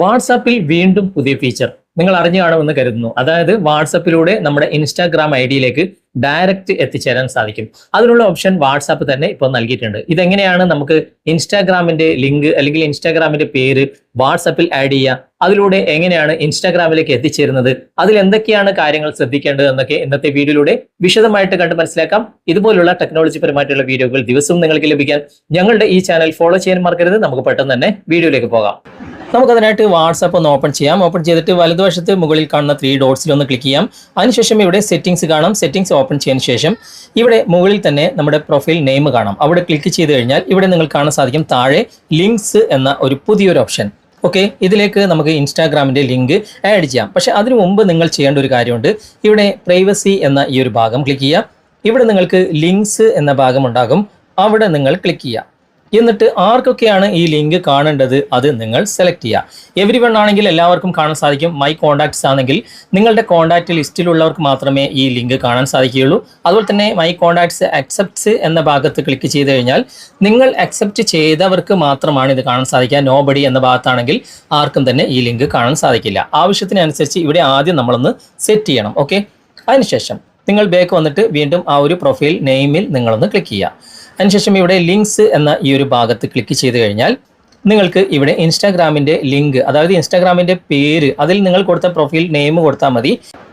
വാട്സാപ്പിൽ വീണ്ടും പുതിയ ഫീച്ചർ നിങ്ങൾ അറിഞ്ഞു കാണുമെന്ന് കരുതുന്നു. അതായത് വാട്സാപ്പിലൂടെ നമ്മുടെ ഇൻസ്റ്റാഗ്രാം ഐ ഡിയിലേക്ക് ഡയറക്റ്റ് എത്തിച്ചേരാൻ സാധിക്കും. അതിനുള്ള ഓപ്ഷൻ വാട്സാപ്പ് തന്നെ ഇപ്പോൾ നൽകിയിട്ടുണ്ട്. ഇതെങ്ങനെയാണ് നമുക്ക് ഇൻസ്റ്റാഗ്രാമിന്റെ ലിങ്ക് അല്ലെങ്കിൽ ഇൻസ്റ്റാഗ്രാമിന്റെ പേര് വാട്സാപ്പിൽ ആഡ് ചെയ്യുക? അതിലൂടെ എങ്ങനെയാണ് ഇൻസ്റ്റാഗ്രാമിലേക്ക് എത്തിച്ചേരുന്നത്? അതിൽ എന്തൊക്കെയാണ് കാര്യങ്ങൾ ശ്രദ്ധിക്കേണ്ടത് എന്നൊക്കെ ഇന്നത്തെ വീഡിയോയിലൂടെ വിശദമായിട്ട് കണ്ട് മനസ്സിലാക്കാം. ഇതുപോലുള്ള ടെക്നോളജി പരമായിട്ടുള്ള വീഡിയോകൾ ദിവസവും നിങ്ങൾക്ക് ലഭിക്കാൻ ഞങ്ങളുടെ ഈ ചാനൽ ഫോളോ ചെയ്യാൻ മറക്കരുത്. നമുക്ക് പെട്ടെന്ന് തന്നെ വീഡിയോയിലേക്ക് പോകാം. നമുക്കതിനായിട്ട് വാട്സാപ്പ് ഒന്ന് ഓപ്പൺ ചെയ്യാം. ഓപ്പൺ ചെയ്തിട്ട് വലതുവശത്ത് മുകളിൽ കാണുന്ന ത്രീ ഡോട്ട്സിൽ ഒന്ന് ക്ലിക്ക് ചെയ്യാം. അതിനുശേഷം ഇവിടെ സെറ്റിംഗ്സ് കാണാം. സെറ്റിംഗ്സ് ഓപ്പൺ ചെയ്തതിന് ശേഷം ഇവിടെ മുകളിൽ തന്നെ നമ്മുടെ പ്രൊഫൈൽ നെയിം കാണാം. അവിടെ ക്ലിക്ക് ചെയ്ത് കഴിഞ്ഞാൽ ഇവിടെ നിങ്ങൾ കാണാൻ സാധിക്കും താഴെ ലിങ്ക്സ് എന്ന ഒരു പുതിയൊരു ഓപ്ഷൻ ഓക്കെ ഇതിലേക്ക് നമുക്ക് ഇൻസ്റ്റാഗ്രാമിന്റെ ലിങ്ക് ആഡ് ചെയ്യാം. പക്ഷേ അതിനു മുമ്പ് നിങ്ങൾ ചെയ്യേണ്ട ഒരു കാര്യമുണ്ട്. ഇവിടെ പ്രൈവസി എന്ന ഈ ഒരു ഭാഗം ക്ലിക്ക് ചെയ്യുക. ഇവിടെ നിങ്ങൾക്ക് ലിങ്ക്സ് എന്ന ഭാഗം ഉണ്ടാകും. അവിടെ നിങ്ങൾ ക്ലിക്ക് ചെയ്യുക. എന്നിട്ട് ആർക്കൊക്കെയാണ് ഈ ലിങ്ക് കാണേണ്ടത് അത് നിങ്ങൾ സെലക്ട് ചെയ്യുക. എവരി വൺ ആണെങ്കിൽ എല്ലാവർക്കും കാണാൻ സാധിക്കും. മൈ കോൺടാക്ട്സ് ആണെങ്കിൽ നിങ്ങളുടെ കോൺടാക്റ്റ് ലിസ്റ്റിലുള്ളവർക്ക് മാത്രമേ ഈ ലിങ്ക് കാണാൻ സാധിക്കുകയുള്ളൂ. അതുപോലെ തന്നെ മൈ കോൺടാക്ട്സ് അക്സെപ്റ്റ്സ് എന്ന ഭാഗത്ത് ക്ലിക്ക് ചെയ്ത് കഴിഞ്ഞാൽ നിങ്ങൾ അക്സെപ്റ്റ് ചെയ്തവർക്ക് മാത്രമാണ് ഇത് കാണാൻ സാധിക്കുക. നോ എന്ന ഭാഗത്താണെങ്കിൽ ആർക്കും തന്നെ ഈ ലിങ്ക് കാണാൻ സാധിക്കില്ല. ആവശ്യത്തിനനുസരിച്ച് ഇവിടെ ആദ്യം നമ്മളൊന്ന് സെറ്റ് ചെയ്യണം. ഓക്കെ അതിനുശേഷം നിങ്ങൾ ബാക്ക് വന്നിട്ട് വീണ്ടും ആ ഒരു പ്രൊഫൈൽ നെയിമിൽ നിങ്ങളൊന്ന് ക്ലിക്ക് ചെയ്യുക. അതിനുശേഷം ഇവിടെ ലിങ്ക്സ് എന്ന ഈ ഒരു ഭാഗത്ത് ക്ലിക്ക് ചെയ്ത് കഴിഞ്ഞാൽ നിങ്ങൾക്ക് ഇവിടെ ഇൻസ്റ്റാഗ്രാമിന്റെ ലിങ്ക് അതായത് ഇൻസ്റ്റാഗ്രാമിന്റെ പേര് അതിൽ നിങ്ങൾ കൊടുത്ത പ്രൊഫൈൽ നെയിം കൊടുത്താൽ മതി.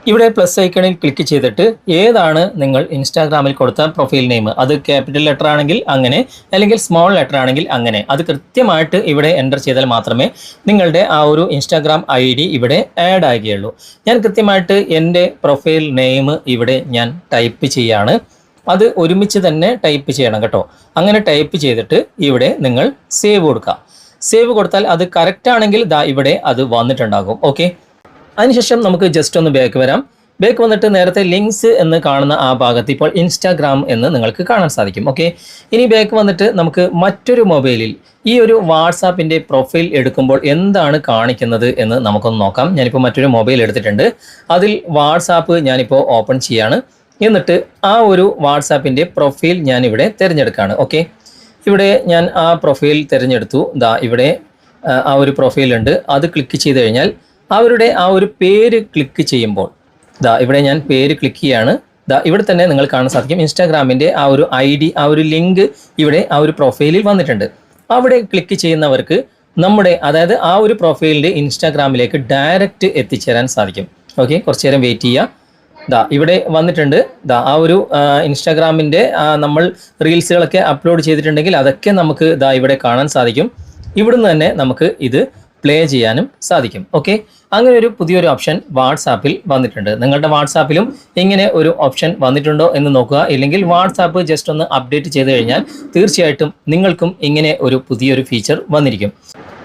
ഇവിടെ പ്ലസ് ഐക്കണിൽ ക്ലിക്ക് ചെയ്തിട്ട് ഏതാണ് നിങ്ങൾ ഇൻസ്റ്റാഗ്രാമിൽ കൊടുത്ത പ്രൊഫൈൽ നെയിം അത് ക്യാപിറ്റൽ ലെറ്റർ ആണെങ്കിൽ അങ്ങനെ അല്ലെങ്കിൽ സ്മോൾ ലെറ്റർ ആണെങ്കിൽ അങ്ങനെ. അത് കൃത്യമായിട്ട് ഇവിടെ എന്റർ ചെയ്താൽ മാത്രമേ നിങ്ങളുടെ ആ ഒരു ഇൻസ്റ്റാഗ്രാം ഐ ഡി ഇവിടെ ആഡ് ആകുകയുള്ളൂ. ഞാൻ കൃത്യമായിട്ട് എന്റെ പ്രൊഫൈൽ നെയിം ഇവിടെ ഞാൻ ടൈപ്പ് ചെയ്യാണ്. അത് ഒരുമിച്ച് തന്നെ ടൈപ്പ് ചെയ്യണം കേട്ടോ. അങ്ങനെ ടൈപ്പ് ചെയ്തിട്ട് ഇവിടെ നിങ്ങൾ സേവ് കൊടുക്കുക. സേവ് കൊടുത്താൽ അത് കറക്റ്റ് ആണെങ്കിൽ ദാ ഇവിടെ അത് വന്നിട്ടുണ്ടാകും. ഓക്കെ അതിനുശേഷം നമുക്ക് ജസ്റ്റ് ഒന്ന് ബാക്ക് വരാം. ബാക്ക് വന്നിട്ട് നേരത്തെ ലിങ്ക്സ് എന്ന് കാണുന്ന ആ ഭാഗത്ത് ഇപ്പോൾ ഇൻസ്റ്റാഗ്രാം എന്ന് നിങ്ങൾക്ക് കാണാൻ സാധിക്കും. ഓക്കെ ഇനി ബാക്ക് വന്നിട്ട് നമുക്ക് മറ്റൊരു മൊബൈലിൽ ഈ ഒരു വാട്സാപ്പിന്റെ പ്രൊഫൈൽ എടുക്കുമ്പോൾ എന്താണ് കാണിക്കുന്നത് എന്ന് നമുക്കൊന്ന് നോക്കാം. ഞാനിപ്പോൾ മറ്റൊരു മൊബൈൽ എടുത്തിട്ടുണ്ട്. അതിൽ വാട്സാപ്പ് ഞാനിപ്പോൾ ഓപ്പൺ ചെയ്യാണ്. എന്നിട്ട് ആ ഒരു വാട്സാപ്പിന്റെ പ്രൊഫൈൽ ഞാൻ ഇവിടെ തിരഞ്ഞെടുക്കുകയാണ് ഓക്കെ ഇവിടെ ഞാൻ ആ പ്രൊഫൈൽ തിരഞ്ഞെടുത്തു. ദാ ഇവിടെ ആ, ആ ഒരു പ്രൊഫൈലുണ്ട് അത് ക്ലിക്ക് ചെയ്ത് കഴിഞ്ഞാൽ അവരുടെ ആ ഒരു പേര് ക്ലിക്ക് ചെയ്യുമ്പോൾ ദാ ഇവിടെ ഞാൻ പേര് ക്ലിക്ക് ചെയ്യാണ്. ദാ ഇവിടെ തന്നെ നിങ്ങൾ കാണാൻ സാധിക്കും ഇൻസ്റ്റാഗ്രാമിന്റെ ആ ഒരു ഐ ഡി ആ ഒരു ലിങ്ക് ഇവിടെ ആ ഒരു പ്രൊഫൈലിൽ വന്നിട്ടുണ്ട്. അവിടെ ക്ലിക്ക് ചെയ്യുന്നവർക്ക് നമ്മുടെ അതായത് ആ ഒരു പ്രൊഫൈലിന്റെ ഇൻസ്റ്റാഗ്രാമിലേക്ക് ഡയറക്റ്റ് എത്തിച്ചേരാൻ സാധിക്കും ഓക്കെ കുറച്ച് നേരം വെയിറ്റ് ചെയ്യുക. ദാ ഇവിടെ വന്നിട്ടുണ്ട്. ദാ ആ ഒരു ഇൻസ്റ്റാഗ്രാമിന്റെ നമ്മൾ റീൽസുകളൊക്കെ അപ്ലോഡ് ചെയ്തിട്ടുണ്ടെങ്കിൽ അതൊക്കെ നമുക്ക് ദാ ഇവിടെ കാണാൻ സാധിക്കും. ഇവിടുന്ന് തന്നെ നമുക്ക് ഇത് പ്ലേ ചെയ്യാനും സാധിക്കും. ഓക്കെ? അങ്ങനെ ഒരു പുതിയൊരു ഓപ്ഷൻ വാട്സാപ്പിൽ വന്നിട്ടുണ്ട്. നിങ്ങളുടെ വാട്സാപ്പിലും ഇങ്ങനെ ഒരു ഓപ്ഷൻ വന്നിട്ടുണ്ടോ എന്ന് നോക്കുക. ഇല്ലെങ്കിൽ വാട്സാപ്പ് ജസ്റ്റ് ഒന്ന് അപ്ഡേറ്റ് ചെയ്ത് കഴിഞ്ഞാൽ തീർച്ചയായിട്ടും നിങ്ങൾക്കും ഇങ്ങനെ ഒരു പുതിയൊരു ഫീച്ചർ വന്നിരിക്കും.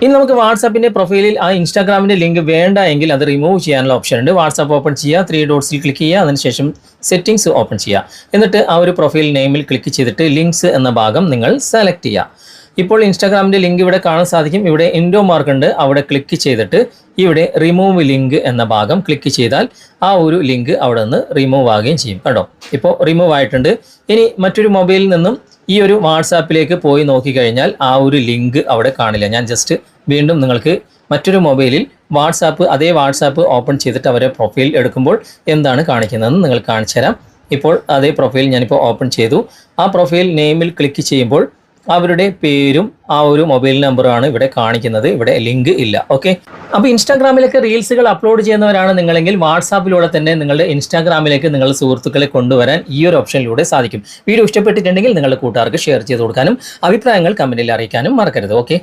ഇനി നമുക്ക് വാട്സാപ്പിന്റെ പ്രൊഫൈലിൽ ആ ഇൻസ്റ്റാഗ്രാമിന്റെ ലിങ്ക് വേണ്ട എങ്കിൽ അത് റിമൂവ് ചെയ്യാനുള്ള ഓപ്ഷൻ ഉണ്ട്. വാട്സാപ്പ് ഓപ്പൺ ചെയ്യുക ത്രീ ഡോട്ട്സിൽ ക്ലിക്ക് ചെയ്യുക അതിനുശേഷം സെറ്റിംഗ്സ് ഓപ്പൺ ചെയ്യുക. എന്നിട്ട് ആ ഒരു പ്രൊഫൈൽ നെയിമിൽ ക്ലിക്ക് ചെയ്തിട്ട് ലിങ്ക്സ് എന്ന ഭാഗം നിങ്ങൾ സെലക്ട് ചെയ്യുക. ഇപ്പോൾ ഇൻസ്റ്റാഗ്രാമിന്റെ ലിങ്ക് ഇവിടെ കാണാൻ സാധിക്കും. ഇവിടെ ഇൻഡോ മാർക്ക് ഉണ്ട്. അവിടെ ക്ലിക്ക് ചെയ്തിട്ട് ഇവിടെ റിമൂവ് ലിങ്ക് എന്ന ഭാഗം ക്ലിക്ക് ചെയ്താൽ ആ ഒരു ലിങ്ക് അവിടെ നിന്ന് റിമൂവ് ആകുകയും ചെയ്യും. കേട്ടോ ഇപ്പോൾ റിമൂവ് ആയിട്ടുണ്ട്. ഇനി മറ്റൊരു മൊബൈലിൽ നിന്നും ഈ ഒരു വാട്സാപ്പിലേക്ക് പോയി നോക്കിക്കഴിഞ്ഞാൽ ആ ഒരു ലിങ്ക് അവിടെ കാണില്ല. ഞാൻ ജസ്റ്റ് വീണ്ടും നിങ്ങൾക്ക് മറ്റൊരു മൊബൈലിൽ വാട്സാപ്പ് അതേ വാട്സാപ്പ് ഓപ്പൺ ചെയ്തിട്ട് അവരെ പ്രൊഫൈൽ എടുക്കുമ്പോൾ എന്താണ് കാണിക്കുന്നതെന്ന് നിങ്ങൾ കാണിച്ചു തരാം ഇപ്പോൾ അതേ പ്രൊഫൈൽ ഞാനിപ്പോൾ ഓപ്പൺ ചെയ്തു. ആ പ്രൊഫൈൽ നെയിമിൽ ക്ലിക്ക് ചെയ്യുമ്പോൾ അവരുടെ പേരും ആ ഒരു മൊബൈൽ നമ്പറുമാണ് ഇവിടെ കാണിക്കുന്നത്. ഇവിടെ ലിങ്ക് ഇല്ല. ഓക്കെ? അപ്പോൾ ഇൻസ്റ്റാഗ്രാമിലേക്ക് റീൽസുകൾ അപ്ലോഡ് ചെയ്യുന്നവരാണ് നിങ്ങളെങ്കിൽ വാട്സാപ്പിലൂടെ തന്നെ നിങ്ങളുടെ ഇൻസ്റ്റാഗ്രാമിലേക്ക് നിങ്ങളുടെ സുഹൃത്തുക്കളെ കൊണ്ടുവരാൻ ഈ ഒരു ഓപ്ഷനിലൂടെ സാധിക്കും. വീഡിയോ ഇഷ്ടപ്പെട്ടിട്ടുണ്ടെങ്കിൽ നിങ്ങളുടെ കൂട്ടുകാർക്ക് ഷെയർ ചെയ്ത് കൊടുക്കാനും അഭിപ്രായങ്ങൾ കമന്റിൽ അറിയിക്കാനും മറക്കരുത്. ഓക്കെ?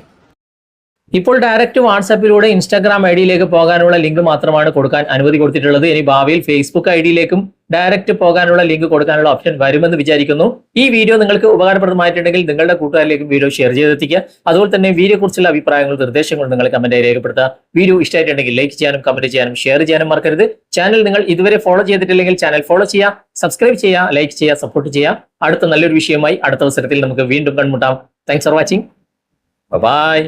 ഇപ്പോൾ ഡയറക്റ്റ് വാട്സാപ്പിലൂടെ ഇൻസ്റ്റാഗ്രാം ഐ ഡിയിലേക്ക് പോകാനുള്ള ലിങ്ക് മാത്രമാണ് കൊടുക്കാൻ അനുമതി കൊടുത്തിട്ടുള്ളത്. ഇനി ഭാവിയിൽ ഫേസ്ബുക്ക് ഐ ഡിയിലേക്കും ഡയറക്റ്റ് പോകാനുള്ള ലിങ്ക് കൊടുക്കാനുള്ള ഓപ്ഷൻ വരുമെന്ന് വിചാരിക്കുന്നു. ഈ വീഡിയോ നിങ്ങൾക്ക് ഉപകാരപ്രദമായിട്ടുണ്ടെങ്കിൽ നിങ്ങളുടെ കൂട്ടുകാരിലേക്കും വീഡിയോ ഷെയർ ചെയ്തെത്തിക്കുക. അതുപോലെ തന്നെ വീഡിയോ കുറിച്ചുള്ള അഭിപ്രായങ്ങൾ നിർദ്ദേശങ്ങൾ നിങ്ങൾ കമന്റായി രേഖപ്പെടുത്തുക. വീഡിയോ ഇഷ്ടമായിട്ടുണ്ടെങ്കിൽ ലൈക്ക് ചെയ്യാനും കമന്റ് ചെയ്യാനും ഷെയർ ചെയ്യാനും മറക്കരുത്. ചാനൽ നിങ്ങൾ ഇതുവരെ ഫോളോ ചെയ്തിട്ടില്ലെങ്കിൽ ചാനൽ ഫോളോ ചെയ്യുക. സബ്സ്ക്രൈബ് ചെയ്യുക ലൈക്ക് ചെയ്യുക സപ്പോർട്ട് ചെയ്യുക. അടുത്ത നല്ലൊരു വിഷയമായി അടുത്ത അവസരത്തിൽ നമുക്ക് വീണ്ടും കൺമുട്ടാം താങ്ക്സ് ഫോർ വാച്ചിങ് ബൈ